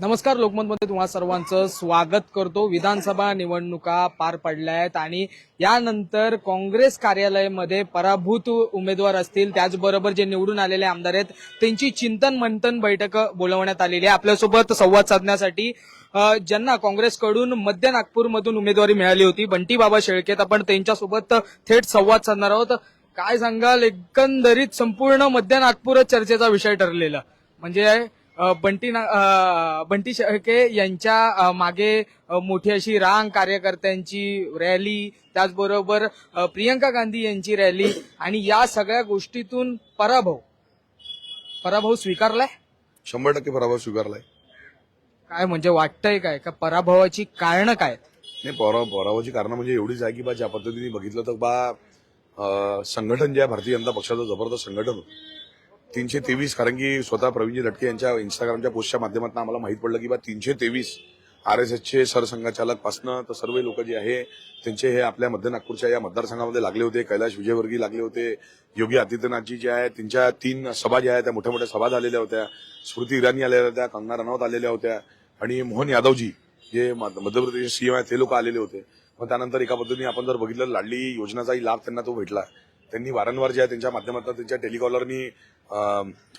नमस्कार लोकमतमध्ये तुम्हा सर्वांचं स्वागत करतो. विधानसभा निवडणुका पार पडल्या आहेत आणि यानंतर काँग्रेस कार्यालयामध्ये पराभूत उमेदवार असतील. त्याचबरोबर जे निवडून आलेले आमदार आहेत त्यांची चिंतन मंथन बैठक बोलवण्यात आलेली आहे. आपल्यासोबत संवाद साधण्यासाठी ज्यांना काँग्रेसकडून मध्य नागपूरमधून उमेदवारी मिळाली होती बंटी बाबा शेळकेत आपण त्यांच्यासोबत थेट संवाद साधणार आहोत. काय सांगाल? एकंदरीत संपूर्ण मध्य नागपूरच चर्चेचा विषय ठरलेला. म्हणजे बंटी ना- बंटी शेळके यांच्या मागे मोठी अशी रांग कार्यकर्त्यांची रॅली त्याचबरोबर प्रियंका गांधी यांची रॅली आणि या सगळ्या गोष्टीतून पराभव. पराभव स्वीकारलाय? शंभर टक्के पराभव स्वीकारलाय. काय म्हणजे वाटतंय काय? का पराभवाची कारण काय? नाही पराभव पराभवाची कारण म्हणजे एवढीच आहे की बा ज्या पद्धतीने बघितलं तर बा संघटन जे आहे भारतीय जनता पक्षाचं जबरदस्त संघटन होतं. तीनशे तेवीस कारण की स्वतः प्रवीणजी लटके यांच्या इंस्टाग्रामच्या पोस्टच्या माध्यमातून आम्हाला माहीत पडलं की बा तीनशे तेवीस आर एस एसचे सरसंघचालक पासनं तर सर्व लोक जे आहे त्यांचे हे आपल्या मध्य नागपूरच्या या मतदारसंघामध्ये लागले होते. कैलाश विजयवर्गीय लागले होते. योगी आदित्यनाथजी जे आहे त्यांच्या तीन सभा ज्या आहेत त्या मोठ्या मोठ्या सभा झालेल्या होत्या. स्मृती इराणी आलेल्या होत्या कंगना रनौत आलेल्या होत्या. आणि मोहन यादवजी जे मध्य मध्य सीएम आहेत ते लोक आलेले होते. मग त्यानंतर एका पद्धतीने आपण जर बघितलं लाडली योजनाचाही लाभ त्यांना तो भेटला. त्यांनी वारंवार जे आहे त्यांच्या माध्यमातून त्यांच्या टेलिकॉलरनी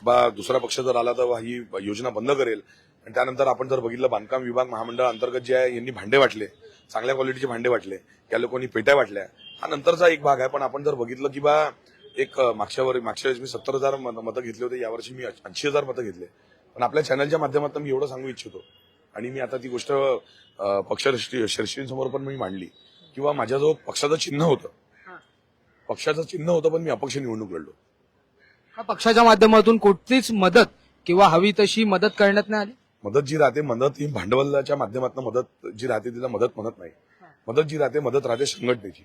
बा दुसरा पक्ष जर आला तर ही योजना बंद करेल. आणि त्यानंतर आपण जर बघितलं बांधकाम विभाग महामंडळ अंतर्गत जे आहे यांनी भांडे वाटले. चांगल्या क्वालिटीचे भांडे वाटले. त्या लोकांनी पेट्या वाटल्या. हा नंतरचा एक भाग आहे. पण आपण जर बघितलं की बा एक मागच्या वर मागच्या वेळेस मी सत्तर हजार मत- घेतले होते. यावर्षी मी ऐंशी हजार मतं घेतले. पण आपल्या चॅनलच्या माध्यमातून मी एवढं सांगू इच्छितो. आणि मी आता ती गोष्ट पक्ष शर्षींसमोर पण मी मांडली. किंवा माझ्याजवळ पक्षाचं चिन्ह होतं. पक्षाचं चिन्ह होतं पण मी अपक्ष निवडणूक लढलो. का पक्षाच्या माध्यमातून कुठलीच मदत किंवा हवी तशी मदत करण्यात नाही आली? मदत जी राहते मदत ही भांडवलाच्या माध्यमातून मदत जी राहते तिला मदत म्हणत नाही. मदत जी राहते मदत राहते संघटनेची.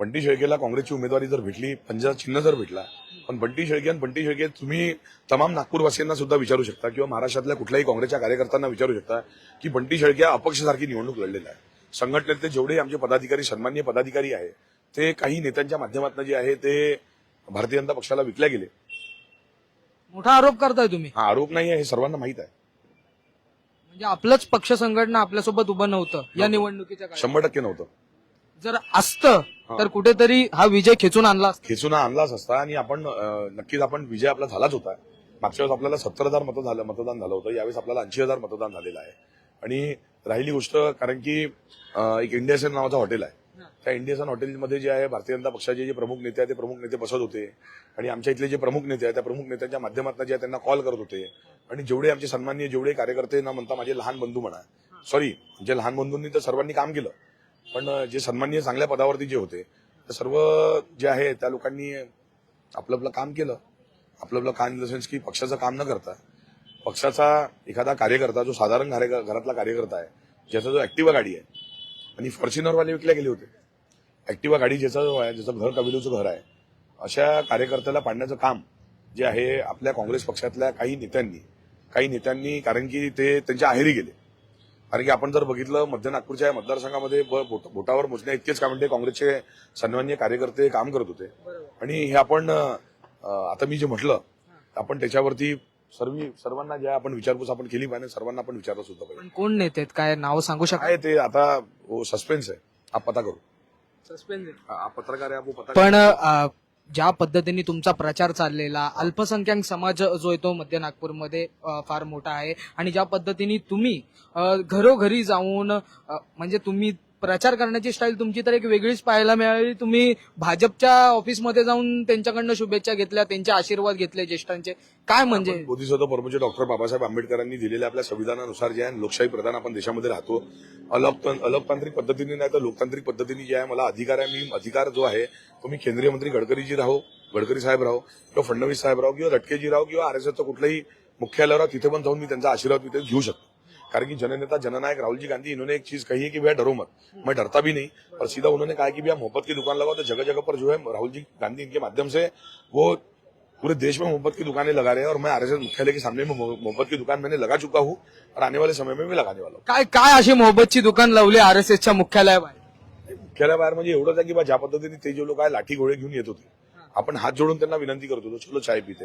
बंटी शेळकेला काँग्रेसची उमेदवारी जर भेटली पंजा चिन्ह जर भेटला पण बंटी शेळके आणि बंटी शेळके तुम्ही तमाम नागपूरवासियांना सुद्धा विचारू शकता किंवा महाराष्ट्रातल्या कुठल्याही काँग्रेसच्या कार्यकर्त्यांना विचारू शकता की बंटी शेळके अपक्षसारखी निवडणूक लढलेला आहे. संघटनेतले जेवढे आमचे पदाधिकारी सन्मान्य पदाधिकारी आहे ते काही नेत्यांच्या माध्यमातून जे आहे ते भारतीय जनता पक्षाला विकल्या गेले. मोठा आरोप करताय तुम्ही. हा आरोप नाही आहे हे सर्वांना माहीत आहे. म्हणजे आपलंच पक्ष संघटना आपल्यासोबत उभं नव्हतं या निवडणुकीच्या काळात. शंभर टक्के नव्हतं. जर असतं तर कुठेतरी हा विजय खेचून आणला असता. खेचून हा आणलाच असता आणि आपण अं, नक्कीच आपण विजय आपला झालाच होता. मागच्या वेळेस आपल्याला सत्तर हजार मतं झालं मतदान झालं होतं. यावेळेस आपल्याला ऐंशी हजार मतदान झालेलं आहे. आणि राहिली गोष्ट कारण की अं, एक इंडियासन नावाचं हॉटेल आहे. त्या इंडियन हॉटेलमध्ये जे आहे भारतीय जनता पक्षाचे जे प्रमुख नेते आहेत ते प्रमुख नेते बसत होते. आणि आमच्या इथले जे प्रमुख नेते आहेत त्या प्रमुख नेत्यांच्या माध्यमातून जे त्यांना कॉल करत होते. आणि जेवढे आमचे सन्माननीय जेवढे कार्यकर्ते ना म्हणता माझे लहान बंधू म्हणा सॉरी म्हणजे लहान बंधूंनी तर सर्वांनी काम केलं. पण जे सन्माननीय चांगल्या पदावरती जे होते ते सर्व जे आहे त्या लोकांनी आपलं आपलं काम केलं. आपलं आपलं काम इन द सेन्स की पक्षाचं काम न करता पक्षाचा एखादा कार्यकर्ता जो साधारण घरातला कार्यकर्ता आहे ज्याचा जो ऍक्टिवा गाडी आहे आणि फॉर्च्युनरवाले विकले गेले होते. ऍक्टिवा गाडी ज्याचा जो आहे ज्याचं घर कबिलूचं घर आहे अशा कार्यकर्त्याला पाडण्याचं काम जे आहे आपल्या काँग्रेस पक्षातल्या काही नेत्यांनी काही नेत्यांनी कारण की ते त्यांच्या आहेरी गेले. कारण की आपण जर बघितलं मध्य नागपूरच्या मतदारसंघामध्ये बोटावर मोजण्या इतकेच काय म्हणते काँग्रेसचे सन्मान्य कार्यकर्ते काम करत होते. आणि हे आपण आता मी जे म्हटलं आपण त्याच्यावरती सर्व सर्वांना ज्या आपण विचारपूस आपण केली पाहिजे सर्वांना आपण विचारलं सुद्धा पाहिजे. पण कोण नेते? काय नाव सांगू काय ते आता सस्पेन्स आहे. आप पता करू. पत्रकार आहे पण अ, ज्या पद्धतीने तुमचा प्रचार चाललेला अल्पसंख्याक समाज जो आहे तो मध्य नागपूरमध्ये अ, फार मोठा आहे. आणि ज्या पद्धतीने तुम्ही अ, घरोघरी जाऊन अ, म्हणजे तुम्ही प्रचार करण्याची स्टाईल तुमची तर एक वेगळीच पाहायला मिळाली. तुम्ही भाजपच्या ऑफिसमध्ये जाऊन त्यांच्याकडनं शुभेच्छा घेतल्या त्यांचे आशीर्वाद घेतले ज्येष्ठांचे. काय म्हणजे? बोधिसत्व परमपूज्य डॉक्टर बाबासाहेब आंबेडकरांनी दिलेल्या आपल्या संविधानानुसार जे आहे लोकशाही प्रधान आपण देशामध्ये राहतो. अलोकतं- अलोकतांत्रिक पद्धतीने नाही तर लोकतांत्रिक पद्धतीने जे आहे मला अधिकार आहे मी अधिकार जो आहे तो मी केंद्रीय मंत्री गडकरीजी राहो गडकरी साहेब राहो किंवा फडणवीस साहेब राहो किंवा लटकेजी राहो किंवा आरएसएसचं कुठलंही मुख्यालय राहो तिथे पण जाऊन मी त्यांचा आशीर्वाद तिथे घेऊ शकतो. कारण कि जननेता जननायक राहुल जी गांधी इन्होंने एक चीज कही है कि भैया डरो मत। मैं डरता भी नहीं और सीधा उन्होंने कहा कि भैया मोहब्बत की दुकान लगाओ तो जगह जगह पर जो है राहुल जी गांधी इनके माध्यम से वो पूरे देश में मोहब्बत की दुकानें लगा रहे हैं और मैं आरएसएस मुख्यालय के सामने में मोह- मोहब्बत की दुकान मैंने लगा चुका हूँ और आने वाले समय में भी लगाने वाला हूँ। काय काय अशी मोहब्बतची दुकान लावली आर एस एसच्या मुख्यालयाबाहेर? मुख्यालय बाहेर म्हणजे एवढंच आहे की बा ज्या पद्धतीने ते जे लोक आहे लाठी घोडे घेऊन येत होते. आपण हात जोडून त्यांना विनंती करत होतो चलो चाय पिते.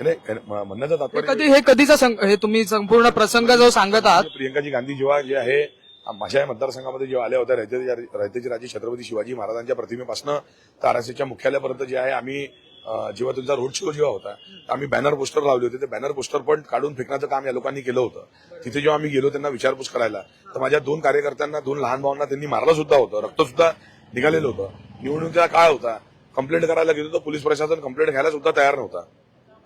म्हणण्याचं तात्पर्य कधी हे कधीचा हे तुम्ही संपूर्ण प्रसंग जो सांगत आहात. प्रियंकाजी गांधी जेव्हा जे आहे माझ्या या मतदारसंघामध्ये जेव्हा आल्या होत्या रयतेचे राजे छत्रपती शिवाजी महाराजांच्या प्रतिमेपासून तर आरएसएसच्या मुख्यालयापर्यंत जे आहे आम्ही जेव्हा त्यांचा रोड शो जेव्हा होता आम्ही बॅनर पोस्टर लावले होते. ते बॅनर पोस्टर पण काढून फेकण्याचं काम या लोकांनी केलं होतं. तिथे जेव्हा आम्ही गेलो त्यांना विचारपूस करायला तर माझ्या दोन कार्यकर्त्यांना दोन लहान भावांना त्यांनी मारलं सुद्धा होतं. रक्त सुद्धा निघालेलं होतं. निवडणुकीचा काळ होता. कंप्लेंट करायला गेलो तर पोलीस प्रशासन कंप्लेंट घ्यायला सुद्धा तयार नव्हता.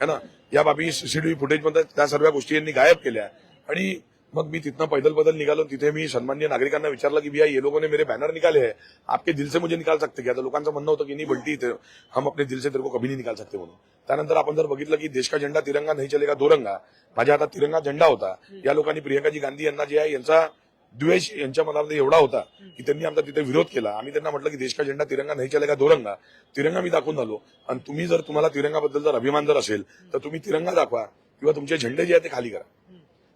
है ना? या बाबी सीसीटीव्ही फुटेजमध्ये त्या सर्व गोष्टी यांनी गायब केल्या. आणि मग मी तिथनं पैदल पैदल निघालो तिथे मी सन्मान्य नागरिकांना विचारलं की भैया ये लोगों ने मेरे बैनर निकाले हैं. आपके दिल से मुझे निकाल सकते क्या? तर लोकांचं म्हणणं होतं की नाही बलटी इथे हम अपने दिल से तेरे को कभी नहीं निकाल सकते म्हणून. त्यानंतर आपण जर बघितलं की देश का झेंडा तिरंगा नाही चलेगा दोरंगा. माझ्या हातात तिरंगा झेंडा होता. या लोकांनी प्रियंकाजी गांधी यांना जे आहे यांचा द्वेष यांच्या मनामध्ये एवढा होता की त्यांनी आमचा तिथे विरोध केला. आम्ही त्यांना म्हटलं की देश का झेंडा तिरंगा नाही चलेगा दोरंगा? तिरंगा मी दाखवून झालो आणि तुम्ही जर तुम्हाला तिरंगाबद्दल जर अभिमान जर असेल तर तुम्ही तिरंगा दाखवा किंवा तुमचे झेंडे जे आहे ते खाली करा.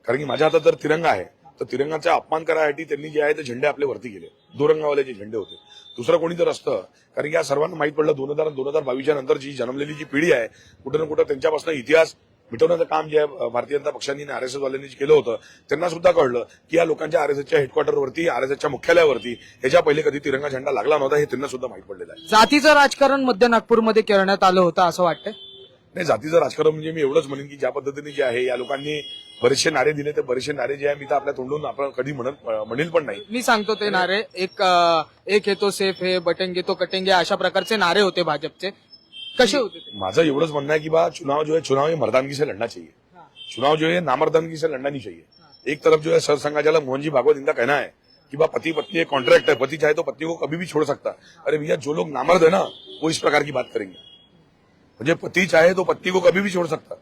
कारण की माझ्या हातात जर तिरंगा आहे तर तिरंगाचा अपमान करायसाठी त्यांनी जे आहे ते झेंडे आपले वरती केले. दोरंगावाले जे झेंडे होते. दुसरं कोणी जर असतं कारण की या सर्वांना माहीत पडलं दोन हजार दोन हजार बावीसच्या नंतर जी जन्मलेली जी पिढी आहे कुठं ना कुठं त्यांच्यापासून इतिहास मिटवण्याचं काम जे भारतीय जनता पक्षांनी आणि आरएसएस वाल्यांनी केलं होतं त्यांना सुद्धा कळलं की या लोकांच्या आरएसएसच्या हेडक्वार्टरवरती आरएसएसच्या मुख्यालयावरती ह्याच्या पहिले कधी तिरंगा झेंडा लागला नव्हता हे त्यांना सुद्धा माहीत पडलेलं आहे. जातीचं राजकारण मध्य नागपूरमध्ये करण्यात आलं होतं असं वाटतं नाही जातीचं राजकारण म्हणजे मी एवढंच म्हणेन की ज्या पद्धतीने जे आहे या लोकांनी बरेचसे नारे दिले ते बरेचसे नारे जे आहे मी तर आपल्या तोंडून आपण कधी म्हणत म्हणेल पण नाही. मी सांगतो ते नारे. एक एक येतो सेफ हे बटेंगे तो कटेंगे अशा प्रकारचे नारे होते भाजपचे. कसे होते माझं एवढंच म्हणणं है कि बा चुनाव जो है चुनाव ये मर्दानगी से लड़ना चाहिए चुनाव जो है नामर्दानगी से लड़ना नहीं चाहिए एक तरफ जो है सर संघाचालक मोहन जी भागवत इनका कहना है कि बा पति पत्नी एक कॉन्ट्रैक्ट है पति चाहे तो पत्नी को कभी भी छोड़ सकता. अरे भैया जो लोग नामर्द है ना वो इस प्रकार की बात करेंगे. म्हणजे पती चाहे तो पत्नी को कभी भी छोड़ सकता.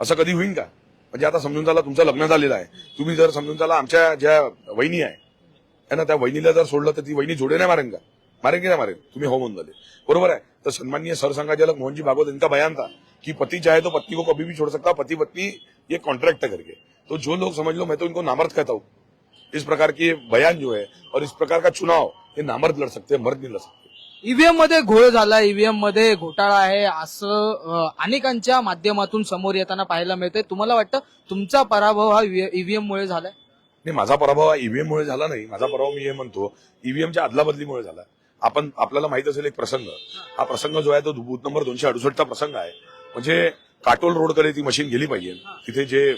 असं कधी होईल का? म्हणजे आता समजून चला तुमचं लग्न झालेलं आहे. तुम्ही जर समजून चला आमच्या ज्या वहिनी आहे है ना त्या वहिनीला जर सोडलं तर ती वहिनी जोडे नाही मारेन का? मारेन की नाही मारेन? तुम्ही हो म्हणून झाले. बरोबर आहे? तर सन्माननीय सरसंघाचालक मोहनजी भागवत इनका बयान था कि पति चाहे तो पत्नी को कभी भी छोड़ सकता पति पत्नी ये कॉन्ट्रैक्ट करके. तो जो लोग समझ लो मैं तो इनको नामर्द कहता हूँ। इस प्रकार के बयान जो है और इस प्रकार का चुनाव ये नामर्द लड़ सकते हैं मर्द नहीं लड़ सकते। ईव्हीएममध्ये घोळ झाला ईव्हीएममध्ये घोटाळा आहे असं अनेकांच्या माध्यमातून समोर येताना पाहायला मिळतंय. तुम्हाला वाटतं तुमचा पराभव हा ईव्हीएम मुळे झालाय? नाही माझा पराभव हा ईव्हीएम मुळे झाला नाही. माझा पराभव मी हे म्हणतो ईव्हीएमच्या अदलाबदलीमुळे झाला. आपण आपल्याला माहीत असेल एक प्रसंग. हा प्रसंग जो आहे तो बूथ नंबर दोनशे अडुसष्टचा प्रसंग आहे. म्हणजे काटोल रोडकडे ती मशीन गेली पाहिजे. तिथे जे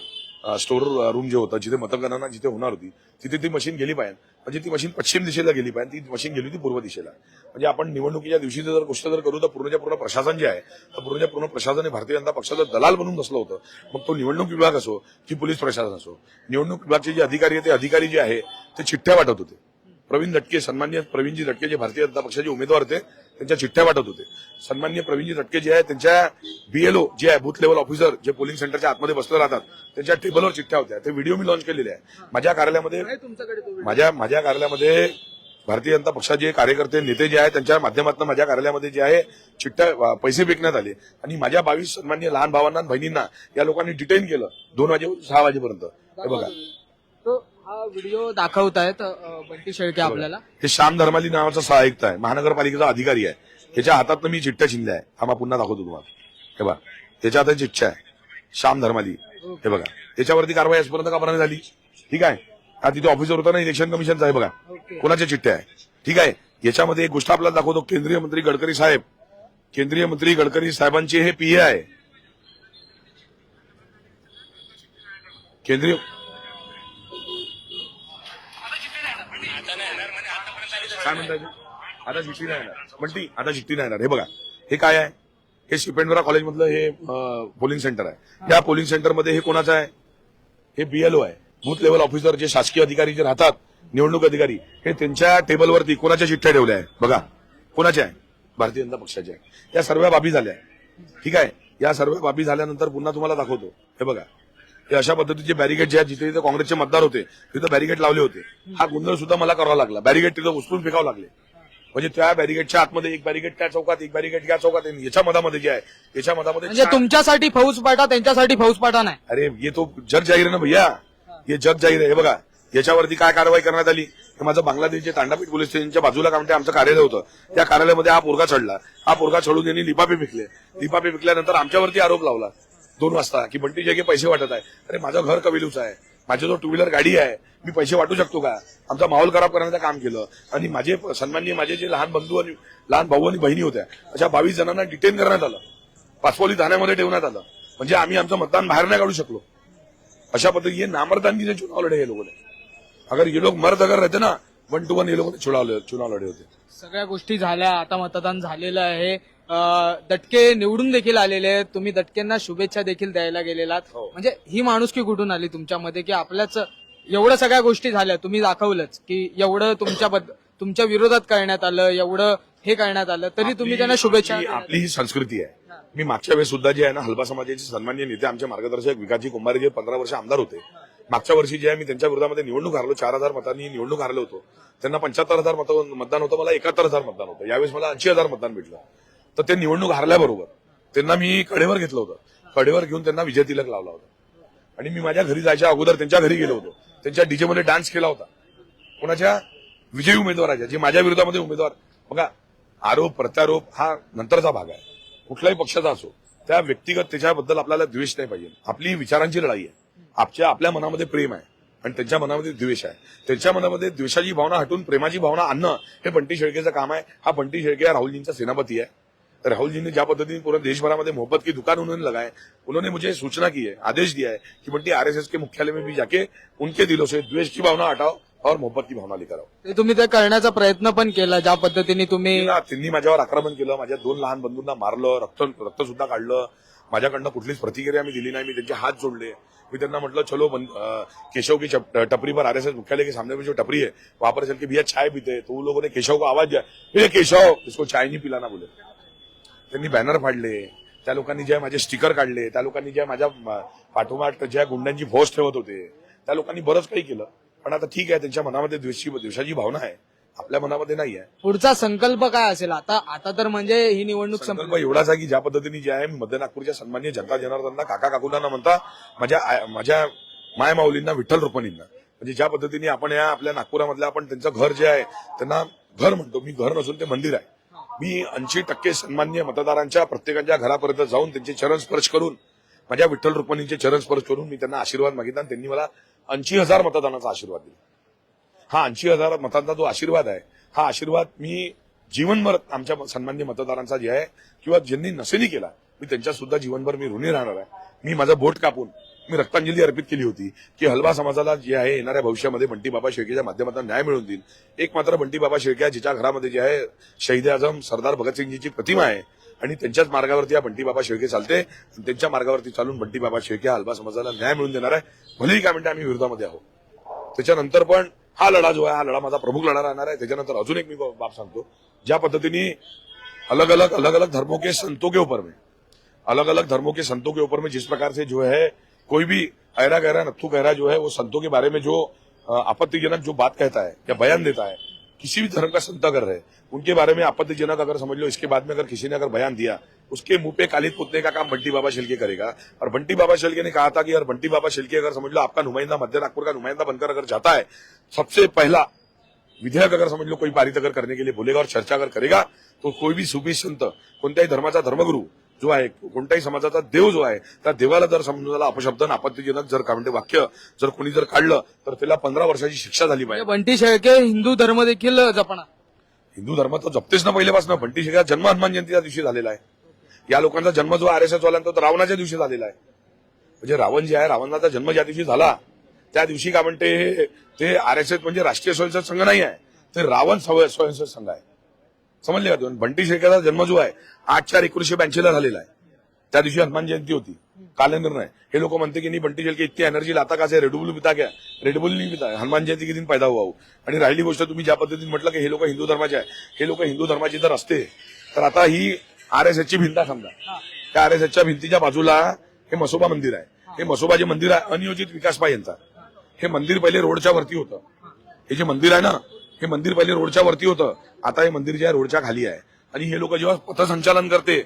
स्टोर रूम जे होतं जिथे मतगणना जिथे होणार होती तिथे ती मशीन गेली पाहिजे. म्हणजे ती मशीन पश्चिम दिशेला गेली पाहिजे. ती मशीन गेली होती पूर्व दिशेला. म्हणजे आपण निवडणुकीच्या दिवशी जर गोष्ट जर करू तर पूर्णच्या पूर्ण प्रशासन जे आहे तर पूर्णच्या पूर्ण प्रशासन हे भारतीय जनता पक्षाचं दलाल बनून बसलं होतं. मग तो निवडणूक विभाग असो की पोलीस प्रशासन असो निवडणूक विभागचे जे अधिकारी आहे ते अधिकारी जे आहे ते चिठ्ठ्या वाटत होते. प्रवीण लटके सन्मान्य प्रवीणजी लटके जे भारतीय जनता पक्षाचे उमेदवार होते त्यांच्या चिठ्ठ्या वाटत होते. सन्मान्य प्रवीणजी लटके जे आहे त्यांच्या बीएलओ जे आहे बूथ लेवल ऑफिसर जे पोलिंग सेंटरच्या आतमध्ये बसले राहतात त्यांच्या टेबलवर चिठ्ठ्या होत्या. ते व्हिडिओ मी लॉन्च केलेले आहे. माझ्या कार्यालयामध्ये माझ्या माझ्या कार्यालयामध्ये भारतीय जनता पक्षाचे कार्यकर्ते नेते जे आहेत त्यांच्या माध्यमातून माझ्या कार्यालयामध्ये जे आहे चिठ्ठ्या पैसे फेकण्यात आले. आणि माझ्या बावीस सन्मान्य लहान भावांना बहिणींना या लोकांनी डिटेन केलं दोन वाजे सहा वाजेपर्यंत. हे बघा. हा व्हिडिओ दाखवतायत अं, बंटी शेळके आपल्याला. हे श्याम धर्माली नावाचा सहाय्यकता आहे. महानगरपालिकेचा अधिकारी आहे. त्याच्या हातात मी चिठ्ठ्या चिनल्या आहे हा मग पुन्हा दाखवतो तुम्हाला. हे बघा. त्याच्या हातात चिठ्ठ्या आहे. श्याम धर्माली. हे बघा. त्याच्यावरती कारवाई आजपर्यंत का बरं नाही झाली? ठीक आहे. हा तिथे ऑफिसर होता ना इलेक्शन कमिशनचा आहे बघा. कोणाच्या चिठ्ठ्या आहे? ठीक आहे. याच्यामध्ये एक गोष्ट आपल्याला दाखवतो. केंद्रीय मंत्री गडकरी साहेब. केंद्रीय मंत्री गडकरी साहेबांचे हे पीए आहे. केंद्रीय काय म्हणताय ते? आता चिठ्ठी नाही येणार. म्हणती आता चिठ्ठी नाही येणार. हे बघा हे काय आहे? हे शिपेंडोरा कॉलेजमधलं हे पोलिंग सेंटर आहे. या पोलिंग सेंटरमध्ये हे कोणाचं आहे? हे बीएलओ आहे. बूथ लेवल ऑफिसर जे शासकीय अधिकारी जे राहतात निवडणूक अधिकारी हे त्यांच्या टेबलवरती कोणाच्या चिठ्ठ्या ठेवल्या आहे बघा कोणाच्या आहे भारतीय जनता पक्षाच्या आहे या सर्व बाबी झाल्या ठीक आहे? या सर्व बाबी झाल्यानंतर पुन्हा तुम्हाला दाखवतो. हे बघा हे अशा पद्धतीचे बॅरिगेट जे जिथे जिथे काँग्रेसचे मतदार होते तिथे बॅरिगेट लावले होते. हा गोंधळ सुद्धा मला करावा लागला. बॅरिगेट तिथं उचलून फेकावं लागले. म्हणजे त्या बॅरिगेटच्या आतमध्ये एक बॅरिगेट त्या चौकात एक बॅरिगेट या चौकात याच्या मधामध्ये जे आहे याच्या मधामध्ये म्हणजे तुमच्यासाठी फौजपाटा त्यांच्यासाठी फौजपाटा नाही. अरे ये तो जग जाहीर है ना भैया? ये जग जाहीर है हे बघा याच्यावरती काय कारवाई करण्यात आली? हे माझं बांगलादेशचे तांडापीठ पोलीस स्टेशनच्या बाजूला काम ते आमचं कार्यालय होतं. त्या कार्यालयामध्ये हा पोरगा चढला. हा पोरगा चढून यांनी लिपापे फेकले. लिपापे फेकल्यानंतर आमच्यावरती आरोप लावला. दोन वाजता की बंटी काही पैसे वाटत आहे. अरे माझं घर कविलूच आहे. माझी जो टू व्हीलर गाडी आहे मी पैसे वाटू शकतो का? आमचा माहोल खराब करण्याचं काम केलं. आणि माझे सन्माननीय माझे जे लहान बंधू आणि लहान भाऊ आणि बहिणी होत्या अशा बावीस जणांना डिटेन करण्यात आलं. पाचपोली थाण्यामध्ये ठेवण्यात आलं. म्हणजे आम्ही आमचं मतदान बाहेर नाही काढू शकलो. अशा पद्धतीने ये चुनाव लढे हे लोक अगर ये लोक मर्द अगर रहते ना वन टू वन हे लोक चुनाव लढे होते. सगळ्या गोष्टी झाल्या आता मतदान झालेलं आहे. दटके निवडून देखील आलेले आहेत. तुम्ही दटकेंना शुभेच्छा देखील द्यायला गेलेलात. हो. म्हणजे ही माणुसकी कुठून आली तुमच्यामध्ये? की आपल्याच एवढं सगळ्या गोष्टी झाल्या तुम्ही दाखवलंच की एवढं तुमच्या बद्द- तुमच्या विरोधात करण्यात आलं एवढं हे करण्यात आलं तरी तुम्ही त्यांना शुभेच्छा आपली आपली ही संस्कृती आहे. मी मागच्या वेळेस सुद्धा जे आहे ना हलबा समाजाचे सन्मान्य नेते आमचे मार्गदर्शक विकासजी कुंभारे जे पंधरा वर्ष आमदार होते. मागच्या वर्षी जे आहे मी त्यांच्या विरोधामध्ये निवडणूक हारलो चार हजार मतांनी निवडणूक हारलो होतो. त्यांना पंच्याहत्तर हजार मत मतदान होतं मला एकाहत्तर हजार मतदान होतं. यावेळेस मला ऐंशी हजार मतदान भेटलं. तर ते निवडणूक हारल्याबरोबर त्यांना मी कडेवर घेतलं होतं. कडेवर घेऊन त्यांना विजय तिलक लावला होता. आणि मी माझ्या घरी जायच्या अगोदर त्यांच्या घरी गेलो होतो. त्यांच्या डीजे मध्ये डान्स केला होता. कोणाच्या? विजयी उमेदवाराच्या जे माझ्या विरोधामध्ये उमेदवार. बघा आरोप प्रत्यारोप हा नंतरचा भाग आहे. कुठल्याही पक्षाचा असो त्या व्यक्तिगत त्याच्याबद्दल आपल्याला द्वेष नाही पाहिजे. आपली विचारांची लढाई आहे. आपल्या आपल्या मनामध्ये प्रेम आहे. आणि त्यांच्या मनामध्ये द्वेष आहे. त्यांच्या मनामध्ये द्वेषाची भावना हटून प्रेमाची भावना आणणं हे बंटी शेळकेचं काम आहे. हा बंटी शेळके हा राहुलजींचा सेनापती आहे. राहुल जी ने ज्या पद्धति पूरे देश भरा में मोहब्बत की दुकान उन्होंने लगाए उन्होंने मुझे सूचना की है आदेश दिया है कि बंटी आरएसएस के मुख्यालय में भी जाके उनके दिलों से द्वेष की भावना हटाओ और मोहब्बत की भावना लेकर आओ. तुम्ही ते करण्याचा प्रयत्न पण केला ज्या पद्धतीने तुम्ही त्यांनी माझ्यावर आक्रमण केलं माझ्या दोन लहान बंधूंना मारलं रक्त रक्त सुद्धा काढलं. माझ्याकडनं कुठलीच प्रतिक्रिया मी दिली नाही मी त्यांचे हात जोडले. मी त्यांना म्हटलं चलो केशव की टपरी पर आरएसएस मुख्यालय के सामने में जो टपरी है वहां पर चल के भैया चाय पीते. तो उन लोगों ने केशव को आवाज दिया "ए, केशव इसको चाय नहीं पिलाना बोले. त्यांनी बॅनर फाडले. त्या लोकांनी जे माझे स्टिकर काढले त्या लोकांनी जे माझ्या पाठोपाठ ज्या गुंड्यांची फौज ठेवत होते त्या लोकांनी बरंच काही केलं. पण आता ठीक आहे त्यांच्या मनामध्ये द्वेषी द्वेषाची भावना आहे. आपल्या मनामध्ये नाही आहे. पुढचा संकल्प काय असेल? आता आता तर म्हणजे ही निवडणूक संकल्प एवढाच आहे की ज्या पद्धतीने जे आहे मध्य नागपूरच्या सन्मान्य जनता जनार्दनना काका काकूंना न म्हणता माझ्या माझ्या माय माऊलींना विठ्ठल रुपणींना म्हणजे ज्या पद्धतीने आपण या आपल्या नागपुरामधल्या आपण त्यांचं घर जे आहे त्यांना घर म्हणतो. मी घर नसून ते मंदिर आहे. मी ऐंशी टक्के सन्मान्य मतदारांच्या प्रत्येकाच्या घरापर्यंत जाऊन त्यांचे चरण स्पर्श करून माझ्या विठ्ठल रुक्मिणींचे चरण स्पर्श करून मी त्यांना आशीर्वाद मागितला आणि त्यांनी मला ऐंशी हजार मतदानाचा आशीर्वाद दिला. हा ऐंशी हजार मतांचा जो आशीर्वाद आहे हा आशीर्वाद मी जीवनभर आमच्या सन्मान्य मतदारांचा जे आहे किंवा ज्यांनी नसेनी केला मी त्यांच्या सुद्धा जीवनभर मी ऋणी राहणार आहे. मी माझं बोट कापून मी रक्तांजली अर्पित केली होती की हलवा समाजाला जे आहे येणाऱ्या भविष्यामध्ये बंटी बाबा शेळकेच्या माध्यमातून न्याय मिळवून देईल. एक मात्र बंटी बाबा शेळके जिच्या घरामध्ये जे आहे शहीद आजम सरदार भगतसिंगजीची प्रतिमा आहे आणि त्यांच्याच मार्गावरती हा बंटी बाबा शेळके चालते आणि त्यांच्या मार्गावरती चालून बंटी बाबा शेळके हलवा समाजाला न्याय मिळवून देणार आहे. भलेही काय म्हणते आम्ही विरोधामध्ये आहोत. त्याच्यानंतर पण हा लढा जो आहे हा लढा माझा प्रमुख लढा राहणार आहे. त्याच्यानंतर अजून एक मी बाब सांगतो. ज्या पद्धतीने अलग अलग अलग अलग धर्मों के संतों के ऊपर में अलग अलग धर्मों के संतों के ऊपर में जिस प्रकार से जो है कोई भी ऐरा गहरा नत्थु गहरा जो है वो संतों के बारे में जो आपत्तिजनक जो बात कहता है या बयान देता है, किसी भी धर्म का संत अगर है, उनके बारे में आपत्तिजनक अगर समझ लो, इसके बाद में अगर किसी ने अगर बयान दिया, उसके मुँह पे कालित पुतने का काम बंटी बाबा शिल्के करेगा। और बंटी बाबा शिल्के ने कहा था कि यार बंटी बाबा शिल्के अगर समझ लो आपका नुमाइंदा मध्य नागपुर का नुमाइंदा बनकर अगर जाता है, सबसे पहला विधेयक अगर समझ लो कोई पारित अगर करने के लिए बोलेगा और चर्चा अगर करेगा तो कोई भी सुबी संत कोणत्याही धर्माचा धर्मगुरू जो आहे कोणत्याही समाजाचा देव जो आहे त्या देवाला जर समजायला अपशब्द आपत्तीजनक जर म्हणते वाक्य जर कोणी जर काढलं तर त्याला पंधरा वर्षाची शिक्षा झाली पाहिजे. बंटी शेळके हिंदू धर्म देखील जपणार. हिंदू धर्म तर जपतेच ना पहिल्यापासून बंटी शेखा जन्म हनुमान जयंतीच्या दिवशी झालेला आहे. या लोकांचा जन्म जो आर एस एस वाल्यांचा तो रावणाच्या दिवशी झालेला आहे. म्हणजे रावण जे आहे रावणाचा जन्म ज्या दिवशी झाला त्या दिवशी काय म्हणते ते आर एस एस म्हणजे राष्ट्रीय स्वयंसेवक संघ नाही आहे. ते रावण स्वय- स्वयंसेवक संघ आहे. समजले का तुम्ही? बंटी शेळकेचा जन्म जो आहे आठ चार एकोणीशे ब्याऐंशीला झालेला आहे. त्या दिवशी हनुमान जयंती होती. कालनिर्णय हे लोक म्हणते की नाही बंटी शेळके इतकी एनर्जी लाता का रेडबुल पिता क्या? रेडबुल नाही पिता. हनुमान जयंती के दिन पैदा हुआ हो? आणि राहिली गोष्ट तुम्ही ज्या पद्धतीने म्हटलं की हे लोक हिंदू धर्माचे आहे. हे लोक हिंदू धर्माची जर असते तर आता ही आर एस एसची भिंत समजा. त्या आर एस एसच्या भिंतीच्या बाजूला हे मसोबा मंदिर आहे. हे मसोबा जे मंदिर आहे अनियोजित विकास पाय यांचा. हे मंदिर पहिले रोडच्या वरती होतं. हे जे मंदिर आहे ना हे मंदिर पहिले रोडच्या वरती होतं. आता हे मंदिर जे आहे रोडच्या खाली आहे. आणि हे लोक जेव्हा पथसंचालन करते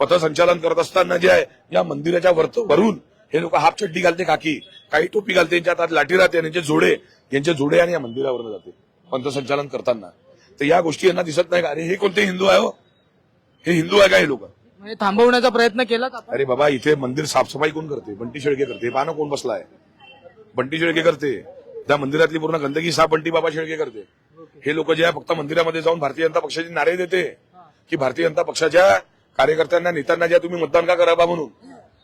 पथसंचालन करत असताना जे आहे या मंदिराच्या वरत वरून हे लोक हाफ चड्डी घालते काकी काही टोपी घालते यांच्या हातात लाठी राहते यांचे जोडे यांचे जोडे आणि या मंदिरावरून जाते पंथसंचालन करताना. तर या गोष्टी यांना दिसत नाही का? अरे हे कोणते हिंदू आहे हो? हे हिंदू आहे का हे लोक? म्हणजे थांबवण्याचा प्रयत्न केला का आपण? अरे बाबा इथे मंदिर साफसफाई कोण करते? बंटी शेळके करते. पानं कोण बसलाय? बंटी शेळके करते. त्या मंदिरातली पूर्ण गंदगी साफ बंटी बाबा शेळके करते. हे लोक जे आहे फक्त मंदिरामध्ये जाऊन भारतीय जनता पक्षाची नारे देते की भारतीय जनता पक्षाच्या कार्यकर्त्यांना नेत्यांना ज्या तुम्ही मतदान का करावा म्हणून?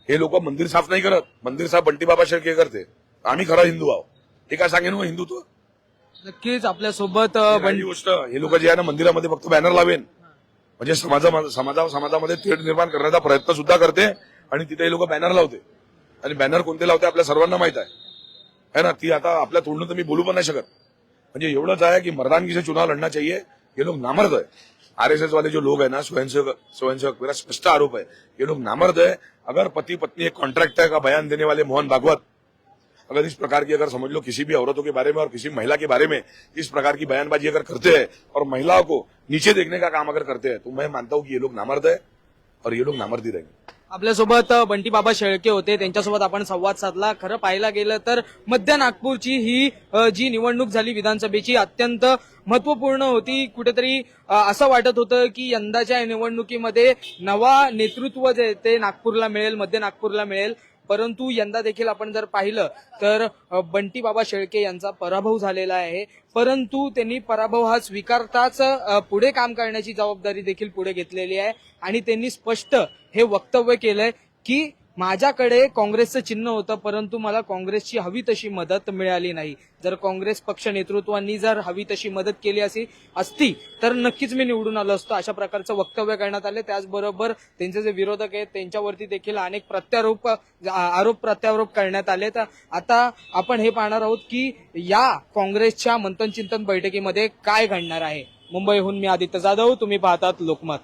हे लोक मंदिर साफ नाही करत. मंदिर साफ बंटी बाबा शेळके करते. आम्ही खरा हिंदू आहोत. हे काय सांगेन हो हिंदुत्व? नक्कीच पहिली बंटी गोष्ट. हे लोक जे आहे ना मंदिरामध्ये फक्त बॅनर लावेन. म्हणजे समाजा समाजा समाजामध्ये तेढ निर्माण करण्याचा प्रयत्न सुद्धा करते आणि तिथे हे लोक बॅनर लावते. आणि बॅनर कोणते लावते आपल्या सर्वांना माहीत आहे. है ना? ती आता आपल्या तोंडून तर मी बोलू पण नाही शकत. म्हणजे एवढंच आहे की मर्दानगी से चुनाव लढना चाहिए. ये लोग नामर्द है आरएसएस वाले जो लोग है ना स्वयंसेवक स्वयंसेवक मेरा स्पष्ट आरोप है ये लोग नामर्द है अगर पति पत्नी एक कॉन्ट्रैक्ट है का बयान देने वाले मोहन भागवत? अगर इस प्रकार की अगर समझ लो किसी भी औरतों के बारे में और किसी महिला के बारे में इस प्रकार की बयानबाजी अगर करते हैं और महिलाओं को नीचे देखने का काम अगर करते हैं तो मैं मानता हूं कि ये लोग नामर्द है और ये लोग नामर्दी रहेंगे। आपल्यासोबत बंटी बाबा शेळके होते. त्यांच्यासोबत आपण संवाद साधला. खरं पाहायला गेलं तर मध्य नागपूरची ही जी निवडणूक झाली विधानसभेची अत्यंत महत्त्वपूर्ण होती. कुठेतरी असं वाटत होतं की यंदाच्या निवडणुकीमध्ये नवा नेतृत्व जे ते नागपूरला मिळेल मध्य नागपूरला मिळेल. परंतु यंदा देखील आपण जर पाहिलं तर बंटी बाबा शेळके यांचा पराभव झालेला आहे. परंतु त्यांनी पराभव हा स्वीकारताच पुढे काम करण्याची जबाबदारी देखील पुढे घेतलेली आहे. आणि त्यांनी स्पष्ट हे वक्तव्य केलंय की माझ्याकडे काँग्रेसचं चिन्ह होतं परंतु मला काँग्रेसची हवी तशी मदत मिळाली नाही. जर काँग्रेस पक्ष नेतृत्वांनी जर हवी तशी मदत केली असे असती तर नक्कीच मी निवडून आलो असतो. अशा प्रकारचं वक्तव्य करण्यात आले. त्याचबरोबर त्यांचे जे विरोधक आहेत त्यांच्यावरती देखील अनेक प्रत्यारोप आरोप प्रत्यारोप करण्यात आले तर आता आपण हे पाहणार आहोत की या काँग्रेसच्या मंथन चिंतन बैठकीमध्ये काय घडणार आहे? मुंबईहून मी आदित्य जाधव तुम्ही पाहतात लोकमत.